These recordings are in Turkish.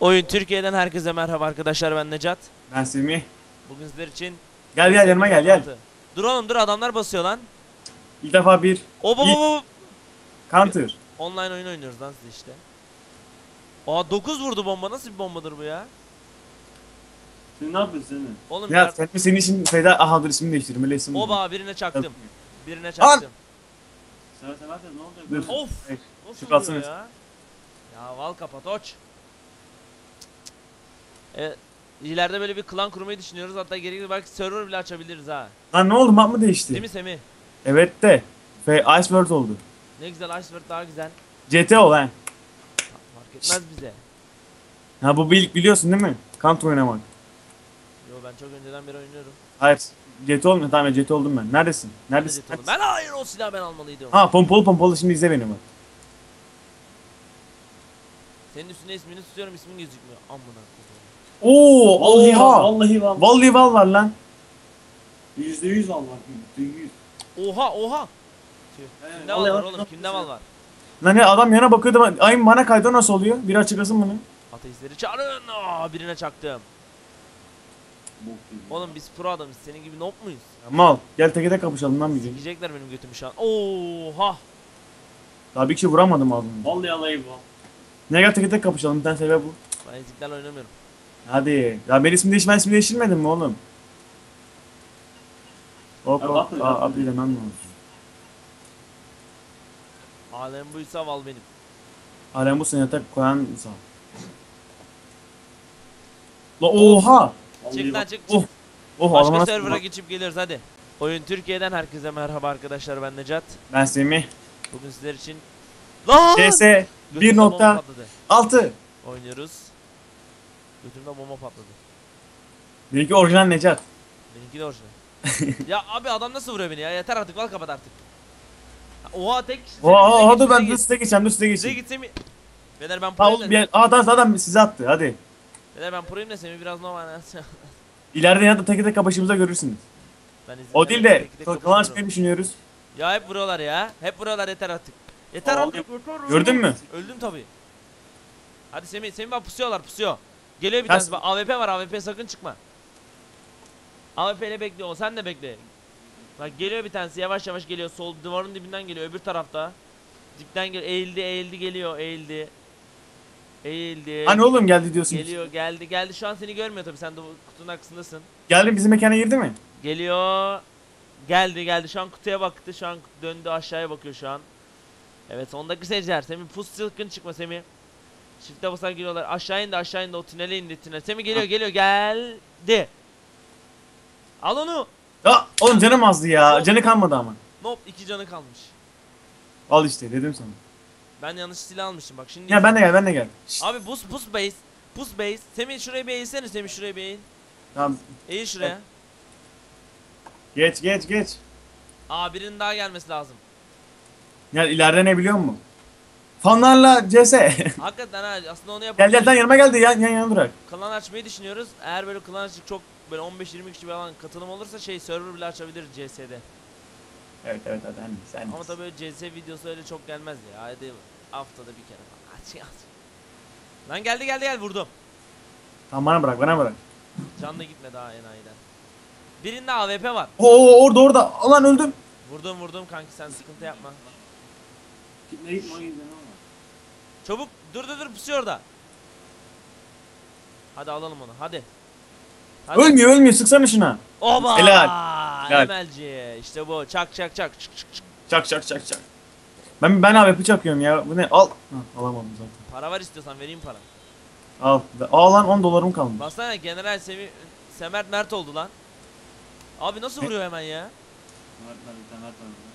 Oyun Türkiye'den herkese merhaba arkadaşlar ben Necat. Ben Semih. Bugün sizler için Gel gel yanıma gel gel. Dur oğlum dur adamlar basıyor lan. İlk defa bir O bu bu counter. Online oyun oynuyoruz lan siz işte. Aa 9 vurdu bomba nasıl bir bombadır bu ya? Sen ne yapıyorsun sen? Oğlum Ya ya, sen senin için feda aha dur ismini değiştirdim öyle isim. Oba birine çaktım. Birine çaktım. Sen sen ne. Böyle- Of. Nasıl ya? Ya val kapat oç. Evet. İleride böyle bir klan kurmayı düşünüyoruz. Hatta gerekli belki server bile açabiliriz ha. Lan ne oldu map mı değişti? Değil mi Semih? Evet de. Fe Ice World oldu. Ne güzel Iceberg daha güzel. CT ol lan. Fark etmez bize. Ha bu bir biliyorsun değil mi? Counter oynamak. Yo ben çok önceden beri oynuyorum. Hayır. CT olmuyor. Tamam CT oldum ben. Neredesin? Ben de Neredesin? oldum. Ben hayır o silahı ben almalıydım. Ha pompalı pompalı şimdi izle beni bak. Senin üstüne ismini tutuyorum ismin gözükmüyor. Amına koyayım. Oo Vallahi var, oha. vallahi var. Vallahi val var lan. Yüzde yüz al var. Yüzde yüz. Oha oha. He, Kimde mal var oğlum? Kimde mal var? Lan ne adam yana bakıyordu. Ayın bana kaydı nasıl oluyor? Bir açıklasın bunu. Ateistleri çağırın. Aa, birine çaktım. Oğlum biz pro adamız. Senin gibi noob muyuz? Ya mal. Gel teke tek kapışalım lan bir gün. Yiyecekler benim götümü şu an. Oha. Daha bir kişi vuramadım ağzını. Vallahi alayı var. Ne gel teke tek kapışalım. Bir tane sebebi bu. Ben eziklerle oynamıyorum. Hadi. Ya ben ismi değiş ben ismi değiştirmedim mi oğlum? Hop hop. Aa, abi demem lazım. Alem buysa val benim. Alem bu sene yatak koyan sağ. La oha. Çık lan çık çık. Oh. Oh Başka server'a geçip geliyoruz hadi. Oyun Türkiye'den herkese merhaba arkadaşlar ben Necat. Ben Semih. Bugün sizler için Lan! CS Götümde bomba 1.6 patladı. Oynuyoruz. Götümde bomba patladı. Benimki orijinal Necat. Benimki de orijinal. ya abi adam nasıl vuruyor beni ya? Yeter artık val kapat artık. Oha tek kişi. Oha oha dur ben dur size geçeceğim dur size Size geçeyim. gitsem mi? Beyler ben proyum bir Aa tamam adam size attı hadi. Beyler ben proyum da Semih biraz normal. İleride ya da teke tek kapışımızda görürsünüz. ben O değil de tek tek kapışıyorum. açmayı düşünüyoruz. Ya hep vuruyorlar ya. Hep vuruyorlar yeter artık. Yeter Aa, artık. yeter. Gördün mü? Öldüm tabi. Hadi Semih, Semih bak pusuyorlar pusuyor. Geliyor bir Ters- tanesi bak AWP var AWP sakın çıkma. AWP ile bekliyor o sen de bekle. Bak geliyor bir tanesi yavaş yavaş geliyor sol duvarın dibinden geliyor öbür tarafta. Dipten gel eğildi eğildi geliyor eğildi. Eğildi. Hani oğlum geldi diyorsun. Geliyor geldi geldi şu an seni görmüyor tabi sen de bu kutunun arkasındasın. Geldi bizim mekana girdi mi? Geliyor. Geldi geldi şu an kutuya baktı şu an döndü aşağıya bakıyor şu an. Evet sondaki seyirciler Semih pus sıkın çıkma Semih. Shift'e basan geliyorlar aşağı indi aşağı indi o tünele indi tünel. Semih geliyor geliyor geldi. Al onu. Ya oğlum canım azdı ya. Canı kalmadı ama. Nope iki canı kalmış. Al işte dedim sana. Ben yanlış silah almışım bak şimdi. Ya ben de gel ben de gel. Şşt, Abi pus pus base. Pus base. Semih şuraya bir eğilsene Semih şuraya bir eğil. Tamam. Eğil şuraya. Geç geç geç. Aa birinin daha gelmesi lazım. Ya ileride ne biliyor musun? Fanlarla CS. Hakikaten ha aslında onu gel yapalım. gel lan yanıma geldi yan yan yana durak. Klan açmayı düşünüyoruz. Eğer böyle klan açık çok böyle 15-20 kişi bir alan katılım olursa şey server bile açabiliriz CS'de. Evet evet hadi sen. sen. Ama tabii böyle CS videosu öyle çok gelmez ya. Hadi haftada bir kere falan. Aç aç. Lan geldi geldi gel vurdum. Tamam bana bırak bana bırak. Canlı gitme daha enayiden. Birinde AWP var. Oo orada orada. Alan öldüm. Vurdum vurdum kanki sen sıkıntı yapma. Gitme gitme gitme. Çabuk dur dur dur pusuyor orada. Hadi alalım onu hadi. Hadi. Ölmüyor ölmüyor sıksana şuna. Oba! Helal. Helal. MLC işte bu çak çak çak çık çık çık. Çak çak çak çak. Ben ben AWP çakıyorum ya. Bu ne? Al. Hah, alamadım zaten. Para var istiyorsan vereyim para. Al. Al lan 10 dolarım kalmış. Baksana General Semih Semert Mert oldu lan. Abi nasıl vuruyor hemen ya? Mert Mert tane Mert var burada.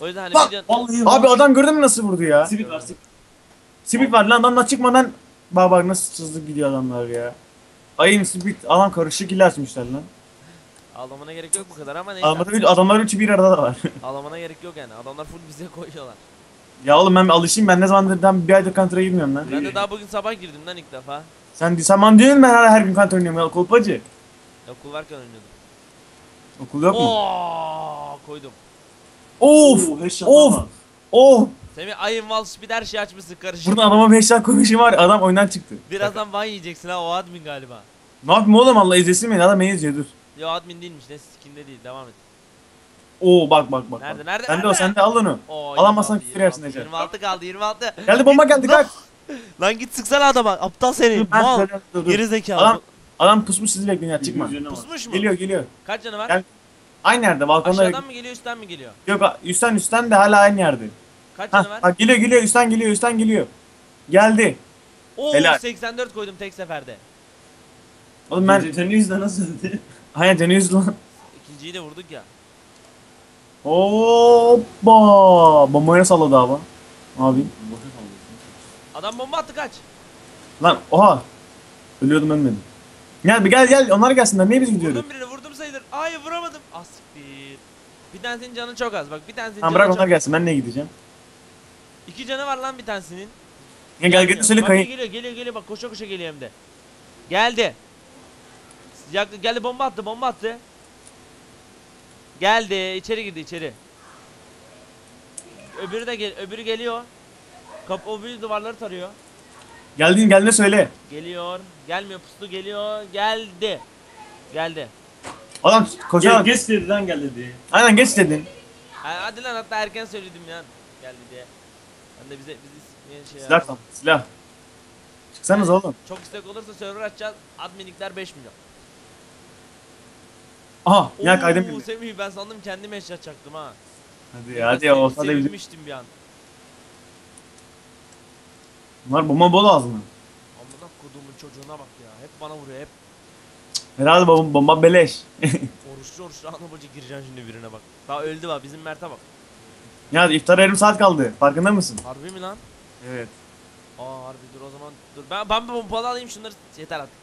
O yüzden hani Bak, videonun- Vallahi. Abi adam gördün mü nasıl vurdu ya? Sibit var sibit. Speed var lan adamlar çıkmadan bak bak nasıl sızlık gidiyor adamlar ya. Ayın speed adam karışık ile açmışlar lan. ağlamana gerek yok bu kadar ama neyse. Adamlar, üç- adamlar üçü bir arada da var. Ağlamana gerek yok yani. Adamlar full bize koyuyorlar. ya oğlum ben alışayım ben ne zamandır ben bir aydır Counter'a girmiyorum lan. Ben de daha bugün sabah girdim lan ilk defa. Sen sen bana diyorsun ben her, her gün Counter oynuyorum ya kolpacı. Okul varken oynuyordum. Okul yok mu? Oo koydum. Of! Oo, headshot Of! ama. Of! Semih ayın wall speed her şeyi açmışsın karışık. Buradan adama 5 dakika konuşayım var adam oyundan çıktı. Birazdan ban yiyeceksin ha o admin galiba. Ne yapayım oğlum Allah izlesin beni adam beni izliyor dur. Yo admin değilmiş ne skinde değil devam et. Oo bak bak bak. Nerede, bak. nerede, Sende o nerede? sende al onu. Oo, Alamazsan 26, küfür yersin 26, Ece. 26 kaldı 26. Geldi bomba geldi kaç. Lan git sıksana adama aptal seni. Dur, ben Mal. söyle- dur, dur. Geri zekalı. Adam adam pusmuş sizi bekliyor ya çıkma. Pusmuş mu? Geliyor geliyor. Kaç canı var? Gel. Aynı yerde balkonda. Aşağıdan mı geliyor üstten mi geliyor? Yok üstten üstten de hala aynı yerde. Kaç canı Ha var? bak geliyor geliyor üstten geliyor üstten geliyor. Geldi. Oo helal. 84 koydum tek seferde. Oğlum ben yüzünden nasıl öldü? yüz lan. İkinciyi de vurduk ya. Hoppa. Bombayı salladı abi. Abi. Adam bomba attı kaç. Lan oha. Ölüyordum ölmedim. Gel bir gel gel onlar gelsinler niye biz gidiyoruz? Vurdum birini vurdum Hayır vuramadım. Ah siktir. Bir tanesinin canı çok az bak bir tanesinin Tamam canı bırak çok onlar gelsin ben niye gideceğim? İki canı var lan bir tanesinin. Gel gel gel söyle Bak, kayın. Geliyor geliyor geliyor bak koşa koşa geliyor hem de. Geldi. Yaktı geldi bomba attı bomba attı. Geldi içeri girdi içeri. Öbürü de gel öbürü geliyor. Kapı öbürü duvarları tarıyor. Geldiğin geldiğinde söyle. Geliyor. Gelmiyor puslu geliyor. Geldi. Geldi. Adam Gel koşarak. geç dediden gel dedi. Aynen geç dedin. Ha- Hadi lan hatta erken söyledim ya. Geldi diye. Ben de bize bizi şey Silah tam silah. Çıksanız oğlum. Çok istek olursa server açacağız. Adminlikler 5 milyon. Aha ya kaydım bildi. Semih ben sandım kendim eşya çaktım ha. Hadi ya hadi ya olsa da bizim. Sevinmiştim bir an. Bunlar bomba bol ağzına. Amına kodumun çocuğuna bak ya. Hep bana vuruyor hep. Herhalde bomba, bomba beleş. Oruçlu oruçlu ana bacı gireceksin şimdi birine bak. Daha öldü bak bizim Mert'e bak. ya iftara yarım saat kaldı. Farkında mısın? Harbi mi lan? Evet. Aa harbi dur o zaman dur. Ben ben bir pompalı alayım şunları yeter artık.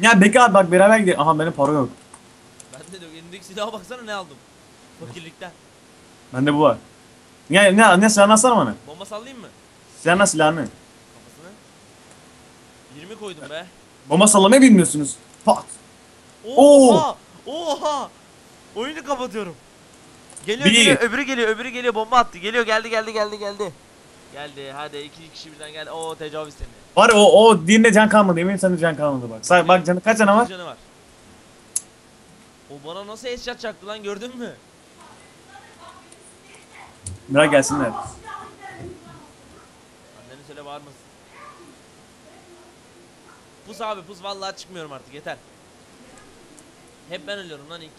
Ya Beki abi bak beraber gidelim. Aha benim para yok. Ben de elimdeki silaha baksana ne aldım. Fakirlikten. Bende bu var. Ya ne ne silahını alsana bana. Bomba sallayayım mı? Silahına silahını. Kafasını. 20 koydum be. Bomba sallamayı bilmiyorsunuz. Pat. Oha! Oha! Oyunu kapatıyorum. Geliyor Bir. geliyor öbürü geliyor öbürü geliyor bomba attı. Geliyor geldi geldi geldi geldi. Geldi hadi iki kişi birden geldi. Oo tecavüz seni. Var ya, o o diğerinde can kalmadı. Eminim sende can kalmadı bak. Say, bak canı kaç canı var? Canı var. O bana nasıl headshot çaktı lan gördün mü? Bırak gelsinler. Annene söyle bağırmasın. Pus abi pus vallahi çıkmıyorum artık yeter. Hep ben ölüyorum lan ilk.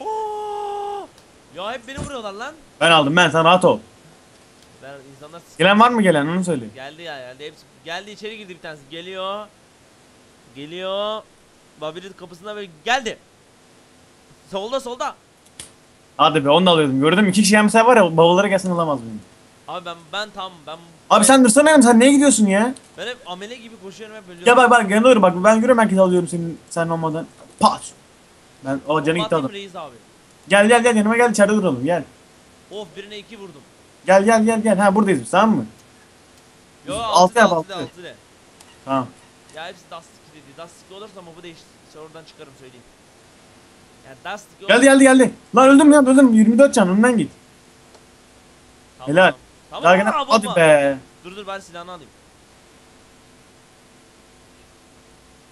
Oo! Ya hep beni vuruyorlar lan. Ben aldım ben sen rahat ol. Ben insanlar Gelen var mı gelen onu söyle. geldi ya geldi hepsi geldi içeri girdi bir tanesi geliyor. Geliyor. Babiri kapısına böyle geldi. Solda solda. Hadi be onu da alıyordum. Gördün mü? İki kişi gelmese var ya bavullara gelsin alamaz beni. Abi ben ben tam ben Abi sen dursana oğlum sen neye gidiyorsun ya? ben hep amele gibi koşuyorum hep ölüyorum. Ya bak bak yanına dur bak ben görüyorum herkes alıyorum senin sen olmadan. Pat. Ben o canı gitti adam. reis abi. Gel gel gel yanıma gel içeride duralım gel. Of birine iki vurdum. Gel gel gel gel. Ha buradayız biz tamam mı? Yo Altı altı yap, altı altı. altı de. Tamam. Ya hepsi Dusty dedi. Dusty olursa mob'u değiştir. Oradan çıkarım söyleyeyim. Yani Dusty Geldi geldi geldi. Lan öldüm ya öldüm 24 can önden git. Helal. Tamam. Gene aa, hadi bomba. be. Dur dur ben silahını alayım.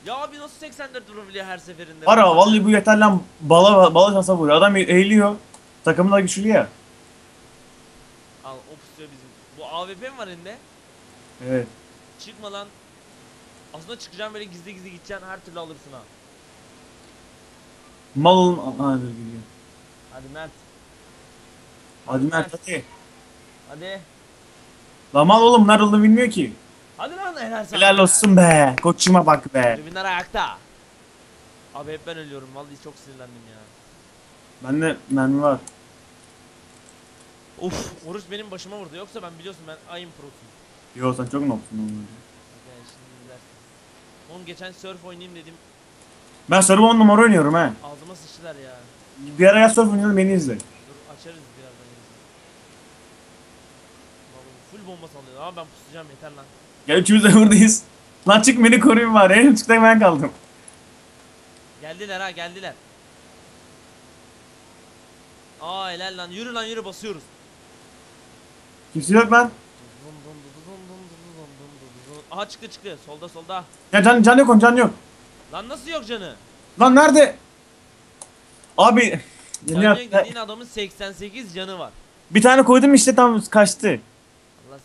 Ya abi nasıl 84 vurabiliyor her seferinde? Var ya vallahi bu yeter lan bala bala şansa vuruyor. Adam eğiliyor. Takımı da güçlü ya. Al o pusuyor bizim. Bu AWP mi var elinde? Evet. Çıkma lan. Aslında çıkacağım böyle gizli gizli gideceksin her türlü alırsın ha. Mal olun. Aha dur gidiyor. Hadi Mert. Hadi Mert hadi. Hadi. Lan mal oğlum olduğunu bilmiyor ki. Hadi lan helal sana. Helal olsun be. Koçuma bak be. Tribünler ayakta. Abi hep ben ölüyorum vallahi çok sinirlendim ya. Bende mermi var. Uf, oruç benim başıma vurdu. Yoksa ben biliyorsun ben ayın prosuyum. Yo sen çok nopsun oğlum. Yani şimdi izlersin. Oğlum geçen surf oynayayım dedim. Ben sarı on numara oynuyorum he. Ağzıma sıçtılar ya. Bir ara ya surf oynayalım beni izle. Dur açarız birazdan yine. Vallahi full bomba sallıyor. Ama ben pusacağım yeter lan. Gel üçümüz de buradayız. Lan çık beni koruyun bari. En çıkta ben kaldım. Geldiler ha geldiler. Aa helal lan yürü lan yürü basıyoruz. Kimse yok lan. Aha çıktı çıktı. Solda solda. Ya can, can yok onun can yok. Lan nasıl yok canı? Lan nerede? Abi. Canı Ya, yok dediğin adamın 88 canı var. bir tane koydum işte tam kaçtı.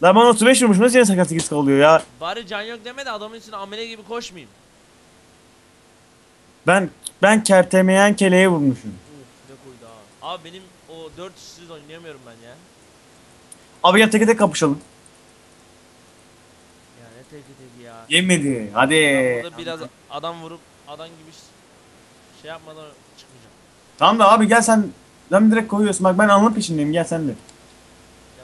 Lan bana 35 vurmuş nasıl yine 88 kalıyor ya? Bari can yok deme de adamın üstüne amele gibi koşmayayım. Ben ben kertemeyen keleğe vurmuşum. Uf ne koydu ha. Abi benim o 4 kişisiz oynayamıyorum ben ya. Abi gel teke tek kapışalım. Ya ne teki teki ya. Yemedi. Hadi. Ben burada biraz adam vurup adam gibi şey yapmadan çıkmayacağım. Tamam da abi gel sen. Lan direkt koyuyorsun. Bak ben alma peşindeyim. Gel sen de. Ya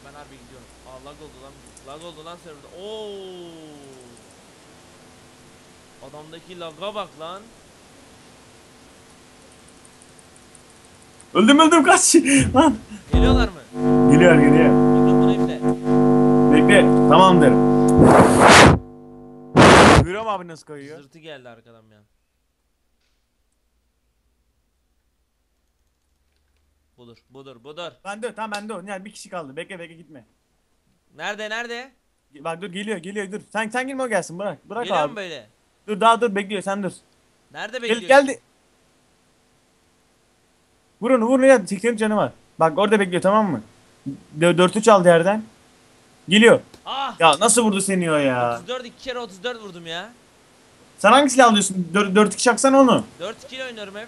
ben harbi gidiyorum. Aa lag oldu lan. Lag oldu lan serverda. Oo. Adamdaki laga bak lan. Öldüm öldüm kaç. Lan. Geliyorlar mı? Geliyor geliyor. Mikrofonu üfle. Bekle. Tamamdır. Görüyorum abi nasıl koyuyor. Zırtı geldi arkadan ya. Budur, budur, budur. Ben de tamam ben de o. Yani bir kişi kaldı. Bekle bekle gitme. Nerede, nerede? Bak dur geliyor geliyor dur. Sen sen girme o gelsin bırak. Bırak Geliyor abi. mu böyle? Dur daha dur bekliyor sen dur. Nerede Gel, bekliyorsun? geldi. Vur onu vur ya 80 canı var. Bak orada bekliyor tamam mı? 4 çaldı yerden. Geliyor. Ah! Ya nasıl vurdu seni o ya? 34 iki kere 34 vurdum ya. Sen hangi silah alıyorsun? 4 4 2 çaksana onu. 4 2 oynuyorum hep.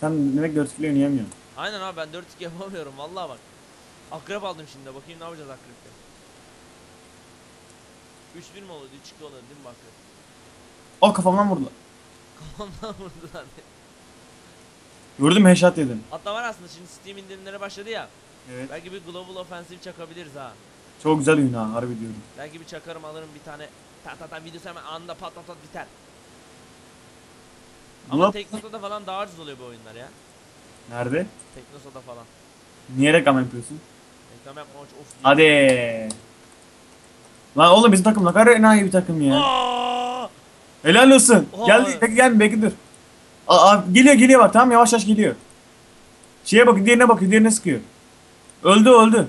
Sen demek 4 kilo oynayamıyorsun. Aynen abi ben 4 2 yapamıyorum vallahi bak. Akrep aldım şimdi bakayım ne yapacağız akrepte. 3 1 mi oluyordu 3 2 oluyordu değil mi akrep? O kafamdan vurdu. Kafamdan vurdular. Gördüm headshot yedim. Hatta var aslında şimdi Steam indirimleri başladı ya. Evet. Belki bir Global Offensive çakabiliriz ha. Çok güzel oyun ha harbi diyorum. Belki bir çakarım alırım bir tane ta ta ta videosu hemen anında pat pat pat biter. Ama Ulan- Teknosa'da falan daha ucuz oluyor bu oyunlar ya. Nerede? Teknosa'da falan. Niye reklam yapıyorsun? Reklam yapma of. Hadi. Lan oğlum bizim takım ne kadar enayi bir takım ya. Aa! Helal olsun. Oha. Geldi. Bekle gel bekle dur. Aa, aa, geliyor geliyor bak tamam yavaş yavaş geliyor. Şeye bakın diğerine bakıyor diğerine sıkıyor. Öldü öldü.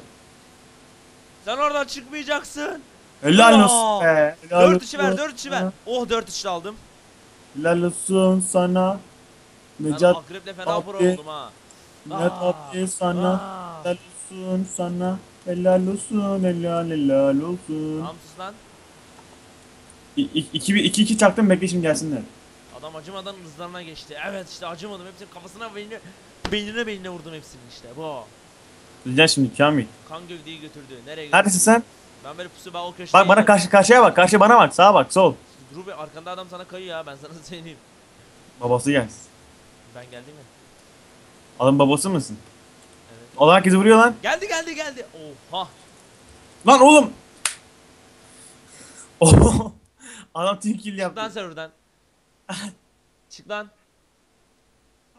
Sen oradan çıkmayacaksın. Helal olsun be. Helal 4 içi ver 4 içi ver. Oh 4 içi aldım. Helal olsun sana. Ben Necat akreple fena pro oldum ha. Necat abi sana. Aa. Helal olsun sana. Helal olsun helal helal olsun. Tamam sus lan. 2 2 2 çaktım bekle şimdi gelsinler. Adam acımadan hızlarına geçti. Evet işte acımadım. Hepsinin kafasına beynine beynine beynine vurdum hepsini işte. Bu. Diyeceksin şimdi Kamil. Kan gövdeyi götürdü. Nereye götürdü? Neredesin sen? Ben böyle pusu ben o köşeye Bak bana karşı karşıya bak. Karşıya bana bak. Sağa bak. Sol. Ruby arkanda adam sana kayıyor ya ben sana söyleyeyim. Babası gelsin. Ben geldim mi? Adam babası mısın? O herkesi vuruyor lan. Geldi geldi geldi. Oha. Lan oğlum. Oh. Adam team kill Çık lan yaptı. serverden. Çık lan.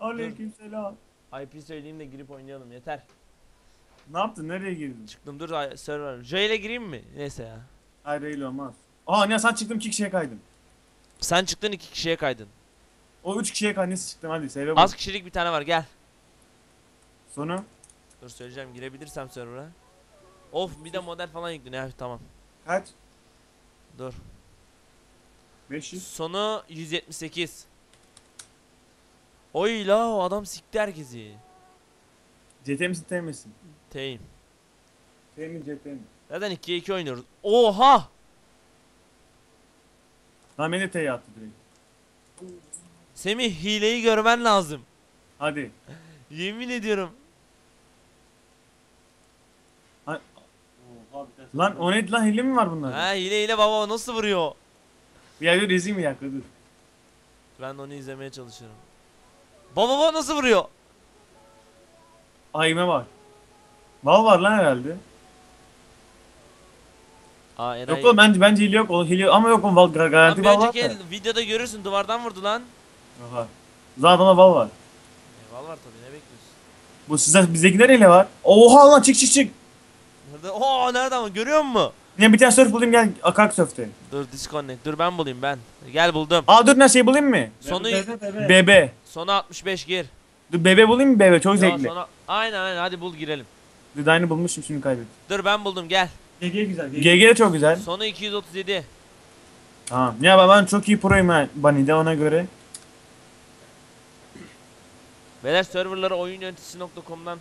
Aleykümselam. IP söyleyeyim de girip oynayalım yeter. Ne yaptın? Nereye girdin? Çıktım dur ay- server. J ile gireyim mi? Neyse ya. Hayır öyle olmaz. Aa ne sen çıktım iki kişiye kaydım. Sen çıktın iki kişiye kaydın. O üç kişiye kaydım. Nasıl çıktım hadi. Seve Az kişilik bir tane var gel. Sonu. Dur söyleyeceğim girebilirsem server'a. Of bir de model falan yüklü ne tamam. Kaç? Dur. 500. Sonu 178. Oy la o adam sikti herkesi. CT misin T misin? Teyim. T mi CT mi? Zaten 2'ye 2 oynuyoruz. Oha! Lan beni T'ye attı direkt. Semih hileyi görmen lazım. Hadi. Yemin ediyorum. Oha bir tane Lan o neydi lan hile mi var bunlarda? Ha hile hile baba nasıl vuruyor? Bir yer rezil mi yakla dur. Ben de onu izlemeye çalışıyorum. Baba baba nasıl vuruyor? Ayme var. Val var lan herhalde. Aa Eray. Yok oğlum bence, bence hile yok. O hile ama yok oğlum val garanti val var. el, videoda görürsün duvardan vurdu lan. Aha. Zaten o val var. Eyvallah var tabii ne bekliyorsun? Bu size bizdekiler hile var. Oha lan çık çık çık. Nerede? Oo nerede ama görüyor musun? Yine bir tane surf bulayım gel akak surf'te. Dur disconnect. Dur ben bulayım ben. Gel buldum. Aa dur ne şey bulayım mı? Sonu Bebe bebe. Bebe. sonu 65 gir. Dur bebe bulayım mı bebe çok Ya zevkli. sonu aynen aynen hadi bul girelim. Deadline'ı bulmuşum şimdi kaybettim. Dur ben buldum gel. GG güzel. GG. De çok güzel. Sonu 237. Tamam. Ya ben- ben çok iyi proyum ha Bunny'de ona göre. Beyler serverları oyunyöneticisi.com'dan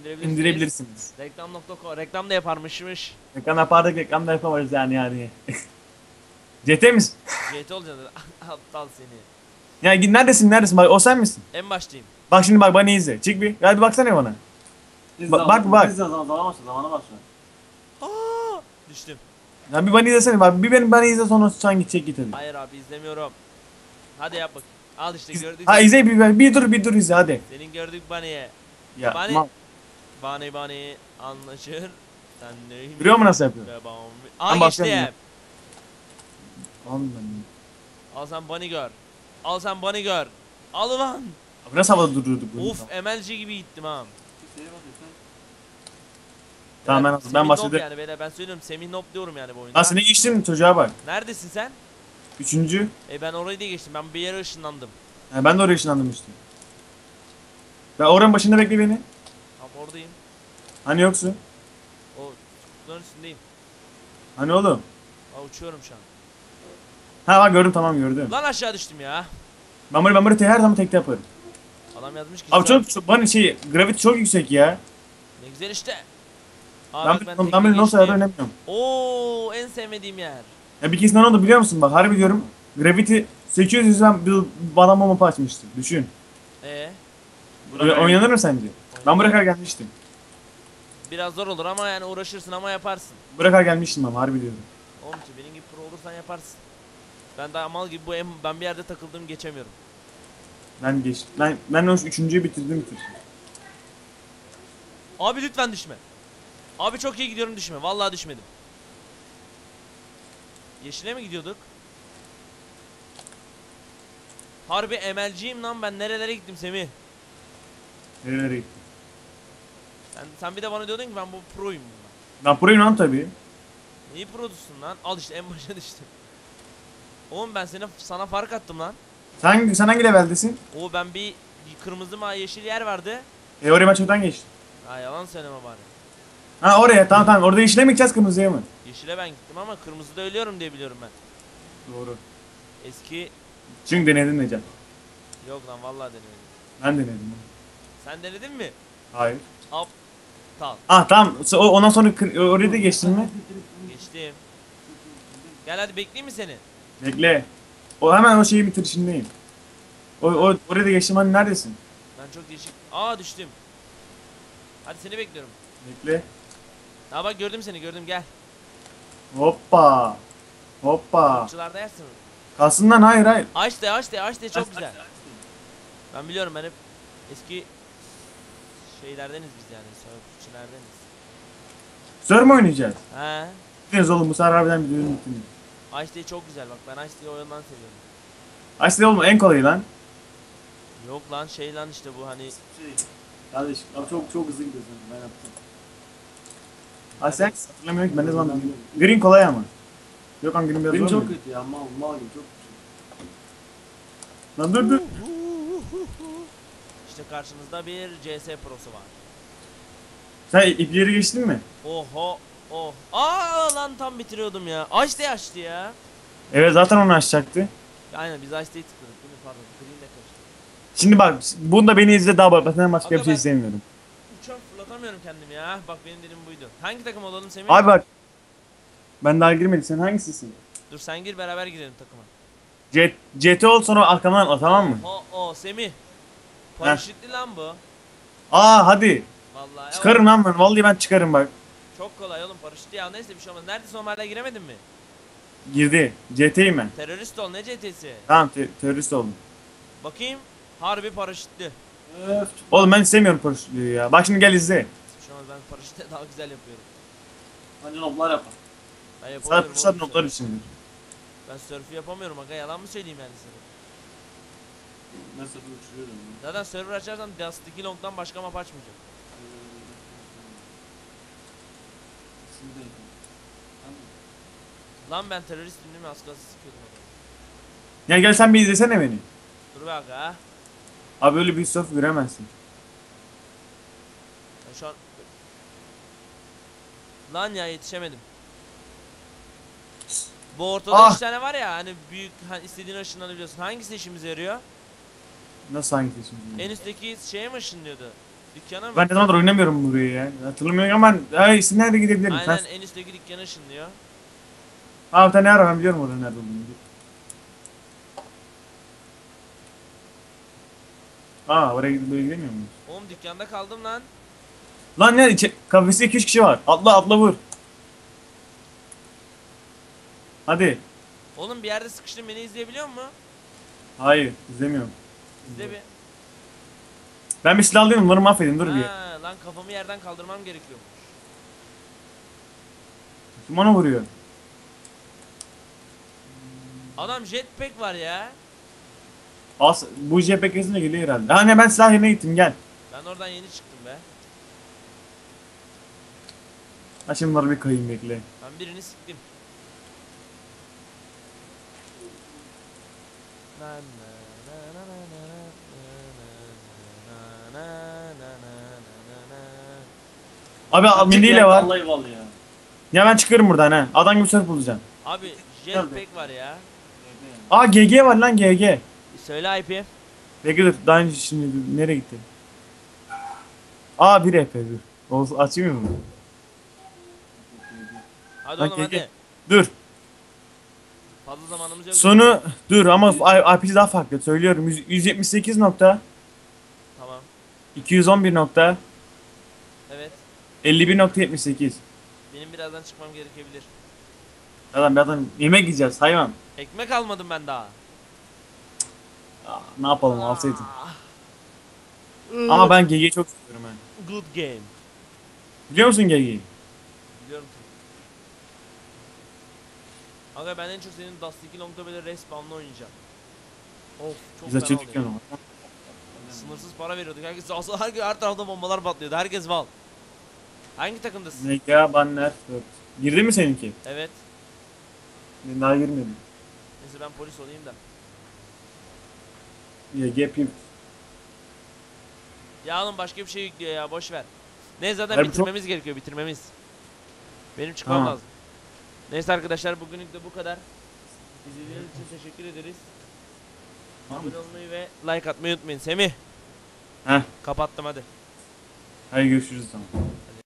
indirebilirsiniz. indirebilirsiniz. Reklam.com reklam da yaparmışmış. Reklam yapardık reklam da yapamayız yani yani. CT misin? GT olacaksın. Aptal seni. Ya git neredesin neredesin bak o sen misin? En baştayım. Bak şimdi bak Bunny izle. Çık bir. Hadi baksana bana. Biz Bak- zaman- bak, bak. De zaman zamana başla. Aa, düştüm. Ya bir Bunny izlesene bak bir benim Bunny izle sonra sen gidecek git hadi. Hayır abi izlemiyorum. Hadi yap bakayım. Al işte gördük. Ha izle bir, bir dur bir dur izle hadi. Senin gördük Bunny'e. Ya Bunny. Bunny Bunny anlaşır. Sen neyim? Görüyor musun nasıl yapıyor? Ben Aa başlayayım geçti. Vallahi. Al sen Bunny gör. Al sen Bunny gör. Al ulan. Abi nasıl havada durdurduk bunu? Of MLG gibi gittim ha. Tamam ben, Semih ben başladım. yani beyler ben söylüyorum Semih Nob diyorum yani bu oyunda. Lan seni geçtim çocuğa bak. Neredesin sen? Üçüncü. E ben orayı da geçtim. Ben bir yere ışınlandım. Ha, ben de oraya ışınlandım işte. Ben oranın başında bekle beni. Oradayım. Hani yoksun? O kutuların üstündeyim. Hani oğlum? Aa uçuyorum şu an. Ha bak gördüm tamam gördüm. Lan aşağı düştüm ya. Ben böyle ben böyle her zaman tekte yaparım. Adam yazmış ki. Abi çok, çok bana şey gravity çok yüksek ya. Ne güzel işte. Aa, Ben, ben, ben böyle nasıl geçtim. öğrenemiyorum. Oo en sevmediğim yer. Ya bir kez ne oldu biliyor musun bak harbi diyorum. Gravity 800 yüzden bir bana mama açmıştı. Düşün. Ee, oynanır mı sence? Ben buraya kadar gelmiştim. biraz zor olur ama yani uğraşırsın ama yaparsın. Buraya kadar gelmiştim ama harbi diyorum. Oğlum ki benim gibi pro olursan yaparsın. Ben daha mal gibi bu em ben bir yerde takıldım geçemiyorum. Ben geçtim. Ben, ben o üçüncüyü bitirdim bitirdim. Abi lütfen düşme. Abi çok iyi gidiyorum düşme. Vallahi düşmedim. Yeşile mi gidiyorduk? Harbi MLG'yim lan ben nerelere gittim Semih? Nerelere gittim? Sen, sen bir de bana diyordun ki ben bu proyum. Ben proyum lan tabii. Neyi produsun lan? Al işte en başa düştüm. Oğlum ben seni sana fark attım lan. Sen, sen hangi leveldesin? O ben bir, bir kırmızı ma yeşil yer vardı. E oraya ben çoktan geçtim. Ha yalan söyleme bari. Ha oraya tamam tamam orada yeşile mi gideceğiz kırmızıya mı? Yeşile ben gittim ama kırmızıda ölüyorum diye biliyorum ben. Doğru. Eski Çünkü denedin Necat. yok lan vallahi denemedim. Ben denedim. Sen denedin mi? Hayır. Ah tamam o- ondan sonra kır- oraya da geçtin mi? Geçtim. Gel hadi bekleyeyim mi seni? Bekle. O hemen o şeyi bitirişindeyim. O, o oraya da geçtim hani neredesin? Ben çok değişik. Aa düştüm. Hadi seni bekliyorum. Bekle. Ha bak gördüm seni gördüm gel. Hoppa. Hoppa. Uçularda yersin. Kalsın hayır hayır. Aç de aç de aç de çok güzel. Ben biliyorum ben hep eski şeylerdeniz biz yani. Sörfçülerdeniz. Sör mü oynayacağız? He. Biliyoruz oğlum bu sefer harbiden videoyu unuttum. Ice çok güzel bak ben Ice oyundan seviyorum. Aslında oğlum en kolayı lan. Yok lan şey lan işte bu hani Şey. Kardeşim abi çok çok hızlı gidiyorsun ben yaptım. Ha sen hatırlamıyorum ki ben ne zaman bilmiyorum. Green kolay ama. Yok lan Green biraz Benim zor çok mu? kötü ya mal mal gibi çok kötü. Lan dur dur. işte karşınızda bir CS prosu var. Sen ipleri geçtin mi? Oho oh. Aa lan tam bitiriyordum ya. Ice açtı ya. Evet zaten onu açacaktı. Aynen biz Ice'deyi tıkladık değil mi pardon. Green'le karıştı. Şimdi bak bunda beni izle daha bak. Ben başka Aga bir şey ben- istemiyorum. Uçak fırlatamıyorum kendimi ya. Bak benim dilim buydu. Hangi takım olalım Semih? Abi bak. Ben daha girmedim. Sen hangisisin? Dur sen gir beraber girelim takıma. C CT ol sonra arkamdan atla tamam mı? O o Semih. Paraşütlü lan bu. Aa hadi. Vallahi. Çıkarım lan ben. Vallahi ben çıkarım bak. Çok kolay oğlum paraşütlü ya neyse bir şey olmaz. Neredesin Ömer'le giremedin mi? Girdi. CT'yim ben. Terörist ol ne CT'si? Tamam te- terörist oldum. Bakayım. Harbi paraşütlü. Öf Oğlum ben istemiyorum paraşütlüyü ya. Bak şimdi gel izle. Bir şey olmaz ben paraşütle daha güzel yapıyorum. Bence noblar yapar. Ben Sadece yapamıyorum fırsat oğlum notlar sörf. içindir. Ben sörfü yapamıyorum aga yalan mı söyleyeyim yani sana? Ben sıfır uçuruyorum. Zaten server açarsam Dust 2 Long'dan başka map açmayacak. İkisini de yapayım. Lan ben teröristim değil mi? Az kalsın sıkıyordum adamı. Ya gel sen bir izlesene beni. Dur be aga. Abi öyle bir surf göremezsin. Ben şu an Lan ya yetişemedim. Bu ortada Ah! 3 tane var ya hani büyük hani istediğin ışınlanabiliyorsun. Hangisi işimize yarıyor? Nasıl hangisi şimdi? En üstteki şeye mi ışınlıyordu? Dükkana mı? Ben ne zamandır oynamıyorum burayı ya. Hatırlamıyorum ama ay nerede gidebilirim? Aynen Sen... en üstteki dükkana ışınlıyor. Aa bir tane yer var ben biliyorum orada nerede olduğunu. Aa oraya gidip böyle gidemiyor muyuz? Oğlum dükkanda kaldım lan. Lan ne? İçe... Kafeste 2-3 kişi var. Atla atla vur. Hadi. Oğlum bir yerde sıkıştım beni izleyebiliyor musun? Hayır izlemiyorum. İzle bir. Ben bir silah alayım bunları mahvedeyim dur bir. Ha, lan kafamı yerden kaldırmam gerekiyor. Kim ona vuruyor? Adam jetpack var ya. As bu JP kesinlikle geliyor herhalde. Ha ne ben silah yerine gittim gel. Ben oradan yeni çıktım be. Ha şimdi bunları bir kayayım bekle. Ben birini siktim. Na Abi milliyle var. Vallahi vallahi ya. Ya ben çıkarım buradan ha. Adam gibi surf bulacağım. Abi jetpack var ya. Aa GG var lan GG. Söyle IP. Bekle dur daha önce şimdi nereye gitti? Aa bir EP dur. Olsun açayım mı? Hadi Lan oğlum GG. hadi. Dur. Fazla zamanımız yok. Sonu dur ama IP'si daha farklı söylüyorum. 100 178 nokta. 211 nokta Evet. 51 nokta 78. Benim birazdan çıkmam gerekebilir. Adam adam yemek yiyeceğiz hayvan. Ekmek almadım ben daha. Aa, ne yapalım alsaydım. Ama ben GG'yi çok seviyorum ha. Good game. Biliyor musun GG'yi? Biliyorum tabii. Aga ben en çok senin Dust 2 Long'da böyle respawn'la oynayacağım. Of çok Güzel fena çocuk oluyor. ama. Sınırsız para veriyorduk. Herkes alsa her, her tarafta bombalar patlıyordu. Herkes val. Hangi takımdasın? Mega Banner 4. Girdi mi seninki? Evet. Ben daha girmedim. Neyse ben polis olayım da. GG yapayım. Ya oğlum başka bir şey yüklüyor ya boş ver. Neyse zaten Hayır, bu çok- bitirmemiz gerekiyor bitirmemiz. Benim çıkmam Tamam. lazım. Neyse arkadaşlar bugünlük de bu kadar. İzlediğiniz için teşekkür ederiz. Abone olmayı ve like atmayı unutmayın. Semih Heh. kapattım hadi. Hadi görüşürüz tamam.